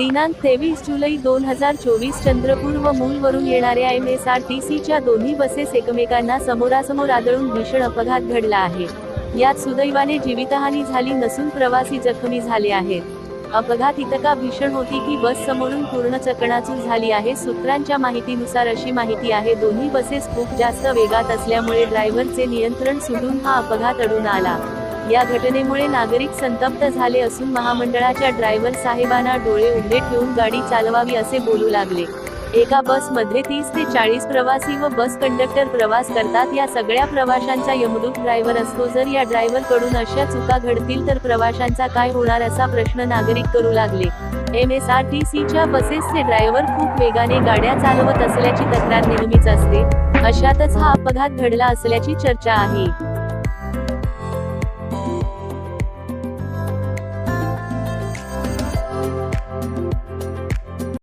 दिनांक तेवीस जुलै दोन हजार चोवीस चंद्रपूर व मूलवरून येणाऱ्या एम एस आर टी सीच्या दोन्ही बसेस एकमेकांना समोरासमोर आदळून भीषण अपघात घडला आहे. यात सुदैवाने जीवितहानी झाली नसून प्रवासी जखमी झाले आहेत. अपघात इतका भीषण होती की बस समोरून पूर्ण चकणाचूर झाली आहे. सूत्रांच्या माहितीनुसार अशी माहिती आहे दोन्ही बसेस खूप जास्त वेगात असल्यामुळे ड्रायव्हरचे नियंत्रण सुटून हा अपघात अडून आला. या घटनेमुळे नागरिक संतप्त झाले असून महामंडळाच्या ड्रायव्हर साहेबांना डोळे उघडे ठेवून गाडी चालवावी असे बोलू लागले. एका बसमध्ये तीस ते चाळीस प्रवासी व बस कंडक्टर प्रवास करतात. या सगळ्या प्रवाशांचा यमदूत ड्रायव्हर असतो. जर या ड्रायव्हरकडून अशा चुका घडतील तर प्रवाशांचा काय होणार असा प्रश्न नागरिक करू लागले. एम एस आर टी सीच्या बसेसचे ड्रायव्हर खूप वेगाने गाड्या चालवत असल्याची तक्रार नेहमीच असते. अशातच हा अपघात घडला असल्याची चर्चा आहे.